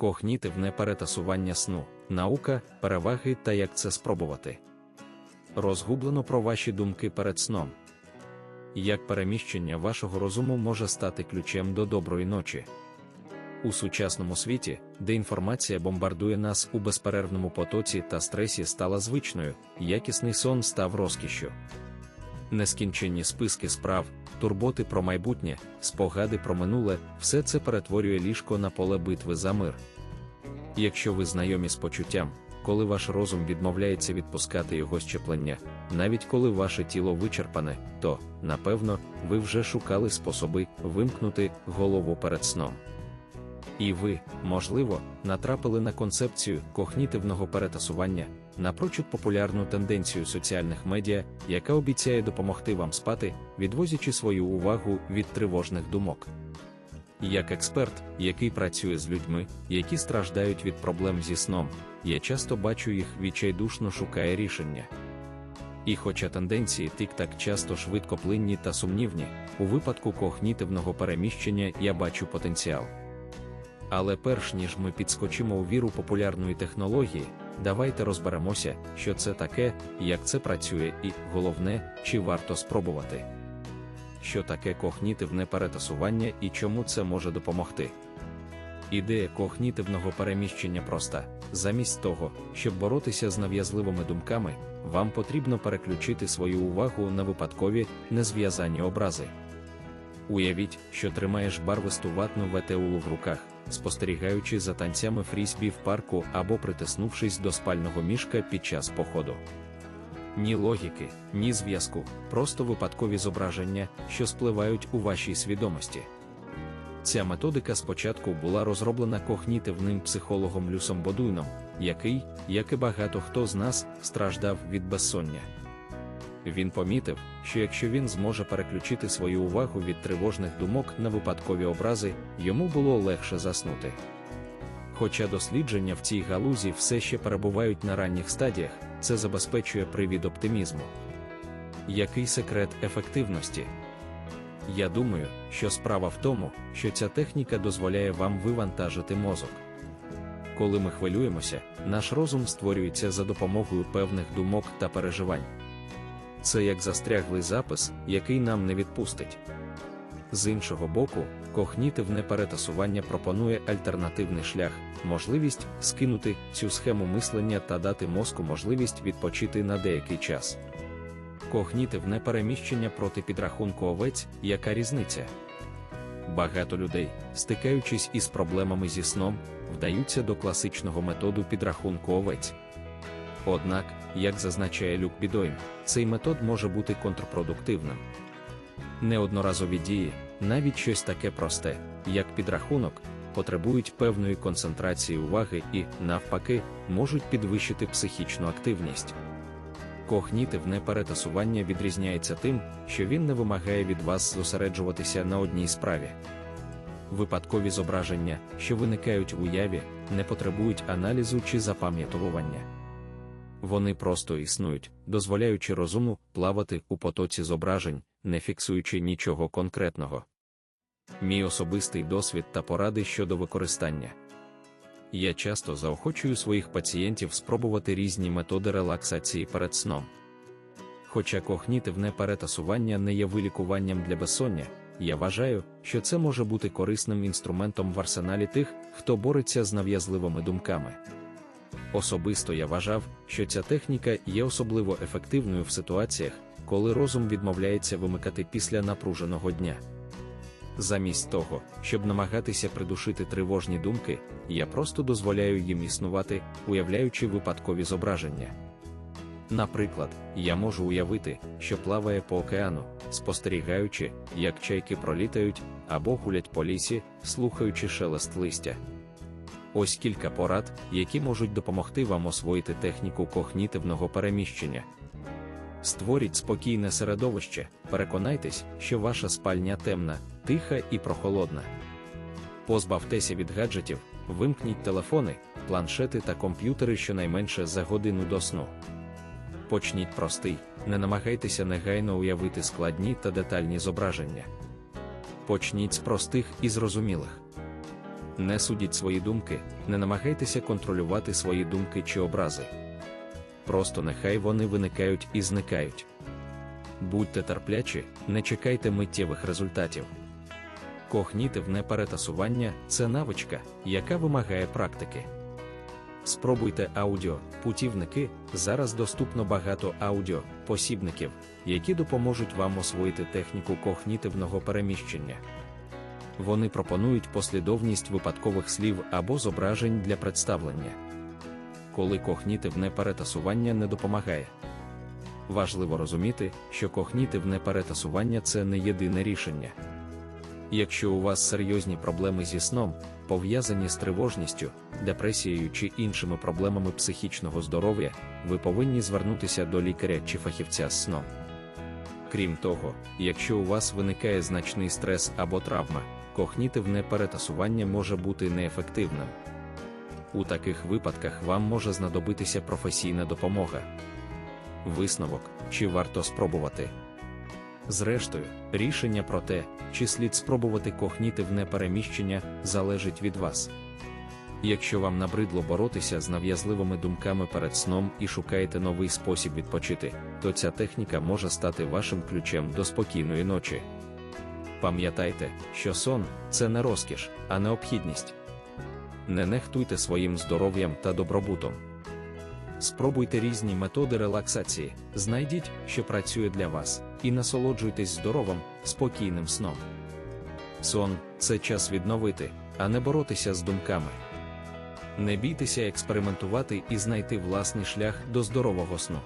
когнітивне перетасування сну, наука, переваги та як це спробувати. Розгублено про ваші думки перед сном. Як переміщення вашого розуму може стати ключем до доброї ночі? У сучасному світі, де інформація бомбардує нас у безперервному потоці та стресі стала звичною, якісний сон став розкішшю. Нескінченні списки справ, турботи про майбутнє, спогади про минуле, все це перетворює ліжко на поле битви за мир. Якщо ви знайомі з почуттям, коли ваш розум відмовляється відпускати його щеплення, навіть коли ваше тіло вичерпане, то, напевно, ви вже шукали способи вимкнути голову перед сном. І ви, можливо, натрапили на концепцію когнітивного перетасування, напрочуд популярну тенденцію соціальних медіа, яка обіцяє допомогти вам спати, відвозячи свою увагу від тривожних думок. Як експерт, який працює з людьми, які страждають від проблем зі сном, я часто бачу їх відчайдушно шукає рішення. І хоча тенденції тик-так часто швидкоплинні та сумнівні, у випадку когнітивного переміщення я бачу потенціал. Але перш ніж ми підскочимо у віру популярної технології, давайте розберемося, що це таке, як це працює, і, головне, чи варто спробувати. Що таке когнітивне перетасування і чому це може допомогти. Ідея когнітивного переміщення проста: замість того, щоб боротися з нав'язливими думками, вам потрібно переключити свою увагу на випадкові незв'язані образи. Уявіть, що тримаєш барвисту ватну ветеулу в руках, спостерігаючи за танцями фрісбі в парку або притиснувшись до спального мішка під час походу. Ні логіки, ні зв'язку, просто випадкові зображення, що спливають у вашій свідомості. Ця методика спочатку була розроблена когнітивним психологом Люсом Бодуйном, який, як і багато хто з нас, страждав від безсоння. Він помітив, що якщо він зможе переключити свою увагу від тривожних думок на випадкові образи, йому було легше заснути. Хоча дослідження в цій галузі все ще перебувають на ранніх стадіях, це забезпечує привід оптимізму. Який секрет ефективності? Я думаю, що справа в тому, що ця техніка дозволяє вам вивантажити мозок. Коли ми хвилюємося, наш розум створюється за допомогою певних думок та переживань. Це як застряглий запис, який нам не відпустить. З іншого боку, когнітивне перетасування пропонує альтернативний шлях, можливість скинути цю схему мислення та дати мозку можливість відпочити на деякий час. Когнітивне переміщення проти підрахунку овець, яка різниця? Багато людей, стикаючись із проблемами зі сном, вдаються до класичного методу підрахунку овець. Однак, як зазначає Люк Бідойм, цей метод може бути контрпродуктивним. Неодноразові дії, навіть щось таке просте, як підрахунок, потребують певної концентрації уваги і, навпаки, можуть підвищити психічну активність. Когнітивне перетасування відрізняється тим, що він не вимагає від вас зосереджуватися на одній справі. Випадкові зображення, що виникають в уяві, не потребують аналізу чи запам'ятовування. Вони просто існують, дозволяючи розуму плавати у потоці зображень, не фіксуючи нічого конкретного. Мій особистий досвід та поради щодо використання. Я часто заохочую своїх пацієнтів спробувати різні методи релаксації перед сном. Хоча когнітивне перетасування не є вилікуванням для безсоння, я вважаю, що це може бути корисним інструментом в арсеналі тих, хто бореться з нав'язливими думками. Особисто я вважав, що ця техніка є особливо ефективною в ситуаціях, коли розум відмовляється вимикати після напруженого дня. Замість того, щоб намагатися придушити тривожні думки, я просто дозволяю їм існувати, уявляючи випадкові зображення. Наприклад, я можу уявити, що плаває по океану, спостерігаючи, як чайки пролітають або гулять по лісі, слухаючи шелест листя. Ось кілька порад, які можуть допомогти вам освоїти техніку когнітивного переміщення. Створіть спокійне середовище, переконайтесь, що ваша спальня темна, тиха і прохолодна. Позбавтеся від гаджетів, вимкніть телефони, планшети та комп'ютери щонайменше за годину до сну. Почніть простий, не намагайтеся негайно уявити складні та детальні зображення. Почніть з простих і зрозумілих. Не судіть свої думки, не намагайтеся контролювати свої думки чи образи. Просто нехай вони виникають і зникають. Будьте терплячі, не чекайте миттєвих результатів. Когнітивне перетасування це навичка, яка вимагає практики. Спробуйте аудіо, путівники. Зараз доступно багато аудіо, посібників, які допоможуть вам освоїти техніку когнітивного переміщення. Вони пропонують послідовність випадкових слів або зображень для представлення. Коли когнітивне перетасування не допомагає. Важливо розуміти, що когнітивне перетасування це не єдине рішення. Якщо у вас серйозні проблеми зі сном, пов'язані з тривожністю, депресією чи іншими проблемами психічного здоров'я, ви повинні звернутися до лікаря чи фахівця з сном. Крім того, якщо у вас виникає значний стрес або травма, когнітивне перетасування може бути неефективним. У таких випадках вам може знадобитися професійна допомога. Висновок, чи варто спробувати. Зрештою, рішення про те, чи слід спробувати когнітивне переміщення, залежить від вас. Якщо вам набридло боротися з нав'язливими думками перед сном і шукаєте новий спосіб відпочити, то ця техніка може стати вашим ключем до спокійної ночі. Пам'ятайте, що сон це не розкіш, а необхідність. Не нехтуйте своїм здоров'ям та добробутом. Спробуйте різні методи релаксації, знайдіть, що працює для вас, і насолоджуйтесь здоровим, спокійним сном. Сон це час відновити, а не боротися з думками. Не бійтеся експериментувати і знайти власний шлях до здорового сну.